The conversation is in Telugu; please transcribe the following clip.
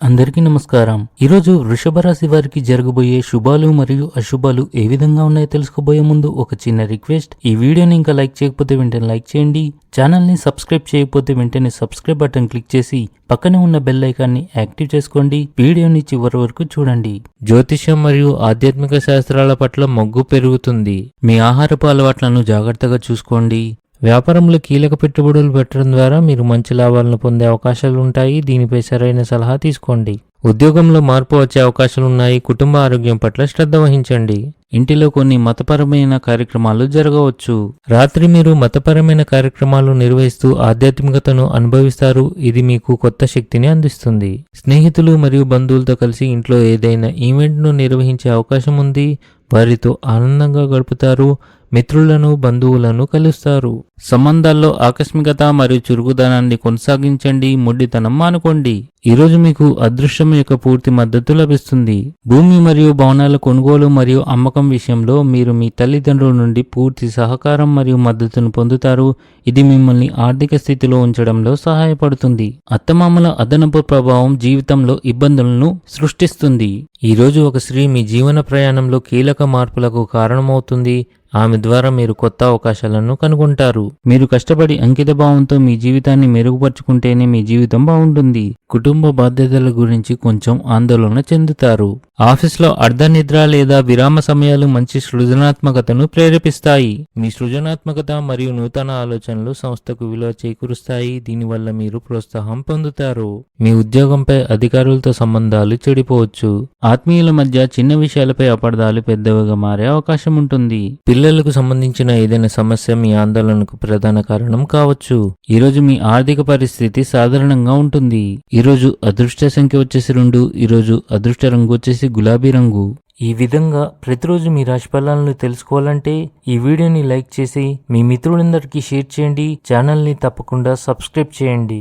అందరికీ నమస్కారం. ఈరోజు వృషభ రాశి వారికి జరగబోయే శుభాలు మరియు అశుభాలు ఏ విధంగా ఉన్నాయో తెలుసుకోబోయే ముందు ఒక చిన్న రిక్వెస్ట్. ఈ వీడియోని ఇంకా లైక్ చేయకపోతే వెంటనే లైక్ చేయండి. ఛానల్ని సబ్స్క్రైబ్ చేయకపోతే వెంటనే సబ్స్క్రైబ్ బటన్ క్లిక్ చేసి పక్కనే ఉన్న బెల్ ఐకాన్ని యాక్టివ్ చేసుకోండి. వీడియోని చివరి వరకు చూడండి. జ్యోతిషం మరియు ఆధ్యాత్మిక శాస్త్రాల పట్ల మొగ్గు పెరుగుతుంది. మీ ఆహారపు అలవాట్లను జాగ్రత్తగా చూసుకోండి. వ్యాపారంలో కీలక పెట్టుబడులు పెట్టడం ద్వారా మీరు మంచి లాభాలను పొందే అవకాశాలు ఉంటాయి. దీనిపై సరైన సలహా తీసుకోండి. ఉద్యోగంలో మార్పు వచ్చే అవకాశాలు ఉన్నాయి. కుటుంబ ఆరోగ్యం పట్ల శ్రద్ధ వహించండి. ఇంటిలో కొన్ని మతపరమైన కార్యక్రమాలు జరగవచ్చు. రాత్రి మీరు మతపరమైన కార్యక్రమాలు నిర్వహిస్తూ ఆధ్యాత్మికతను అనుభవిస్తారు. ఇది మీకు కొత్త శక్తిని అందిస్తుంది. స్నేహితులు మరియు బంధువులతో కలిసి ఇంట్లో ఏదైనా ఈవెంట్ను నిర్వహించే అవకాశం ఉంది. వారితో ఆనందంగా గడుపుతారు మిత్రులను బంధువులను కలుస్తారు. సంబంధాల్లో ఆకస్మికత మరియు చురుకుదనాన్ని కొనసాగించండి మొండితనం మానుకోండి. ఈరోజు మీకు అదృష్టం యొక్క పూర్తి మద్దతు లభిస్తుంది. భూమి మరియు భవనాల కొనుగోలు మరియు అమ్మకం విషయంలో మీరు మీ తల్లిదండ్రుల నుండి పూర్తి సహకారం మరియు మద్దతును పొందుతారు. ఇది మిమ్మల్ని ఆర్థిక స్థితిలో ఉంచడంలో సహాయపడుతుంది. అత్తమామల అదనపు ప్రభావం జీవితంలో ఇబ్బందులను సృష్టిస్తుంది. ఈరోజు ఒక స్త్రీ మీ జీవన ప్రయాణంలో కీలక మార్పులకు కారణమవుతుంది. ఆమె ద్వారా మీరు కొత్త అవకాశాలను కనుగొంటారు. మీరు కష్టపడి అంకిత భావంతో మీ జీవితాన్ని మెరుగుపరుచుకుంటేనే మీ జీవితం బాగుంటుంది. కుటుంబ బాధ్యతల గురించి కొంచెం ఆందోళన చెందుతారు. ఆఫీస్లో అర్ధనిద్ర లేదా విరామ సమయాలు మంచి సృజనాత్మకతను ప్రేరేపిస్తాయి. మీ సృజనాత్మకత మరియు నూతన ఆలోచనలు సంస్థకు విలువ చేకూరుస్తాయి. దీనివల్ల మీరు ప్రోత్సాహం పొందుతారు. మీ ఉద్యోగంపై అధికారులతో సంబంధాలు చెడిపోవచ్చు. ఆత్మీయుల మధ్య చిన్న విషయాలపై అపార్థాలు పెద్దవిగా మారే అవకాశం ఉంటుంది. పిల్లలకు సంబంధించిన ఏదైనా సమస్య మీ ఆందోళనకు ప్రధాన కారణం కావచ్చు. ఈరోజు మీ ఆర్థిక పరిస్థితి సాధారణంగా ఉంటుంది. ఈరోజు అదృష్ట సంఖ్య వచ్చేసి రెండు ఈరోజు అదృష్ట రంగు వచ్చేసి గులాబీ రంగు. ఈ విధంగా ప్రతిరోజు మీ రాశి ఫలాలను తెలుసుకోవాలంటే ఈ వీడియోని లైక్ చేసి మీ మిత్రులందరికీ షేర్ చేయండి. ఛానల్ని తప్పకుండా సబ్స్క్రైబ్ చేయండి.